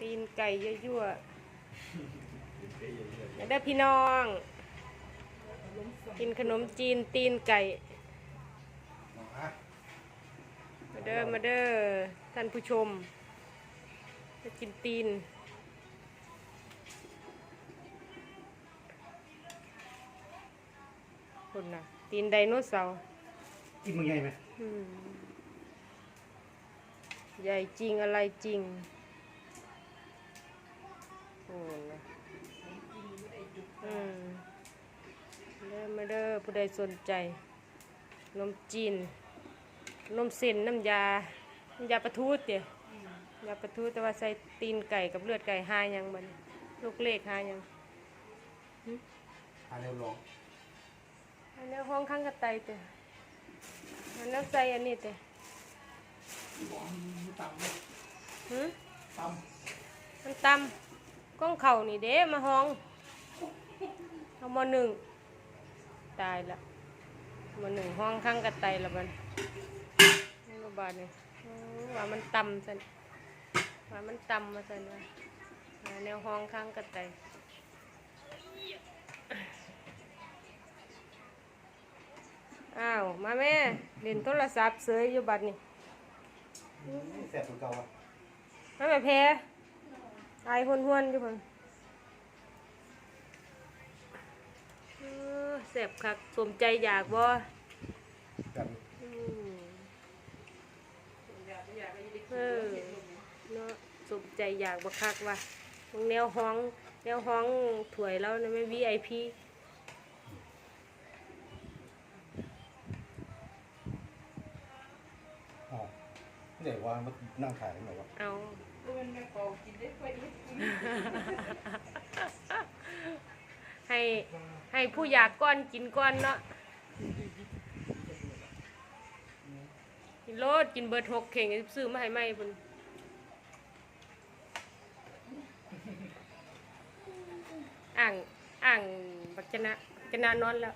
ตีนไก่ยั่วๆอย่าได้พี่น้อง กินขนมจีนตีนไก่ มาเด้อมาเด้อท่านผู้ชมจะกินตีน คนน่ะ ตีนไดโนเสาร์กินมึงใหญ่ไหม อืมใหญ่จริงอะไรจริง เด้อมาเด้อผู้ใดสนใจนมจีนนมเส้นน้ำยาน้ำยาปลาทูเตี๋ยยาปลาทูแต่ว่าใส่ตีนไก่กับเลือดไก่หายังบัดนลูกเล็กหายังหาเร็วลงอันนี้ห้องข้างกระต่ายเตี๋ยอันนี้ใส่อันนี้เตี๋ยต่ำเลยหืมต่มันตำก้องเข่านี่เด้มาห้องเอามาหนึ่ง ตายละมาหนึ่งห้องข้างกระไตละมันนี่ก็บาทนี่อื้อว่ามันตำสันว่ามันตำมาสันว่าหาแนวห้องข้างกระไตอ้าว มาแม่เล่นโทรศัพท์เสยอยู่บัดนี่ำแสบตัวเก่าอะมาแม่แพ้ไอายห้วนๆอยู่คน อแสบคักสมใจอยากบ่แบบอืมเออเนาะสมใจอยากบ่คักว่ะตรงแนวห้อง แนวห้องถวยแล้วนะไม่ VIP อ๋อไม่ได้ว่ามันนั่งขายหรอวะเอา ให้ ให้ผู้อยากก้อนกินก้อนเนาะกินโลดกินเบอร์ทกเข่งซื้อมาให้ไหมพุ่นอ่างอ่างบักชนะบักชนะนอนแล้ว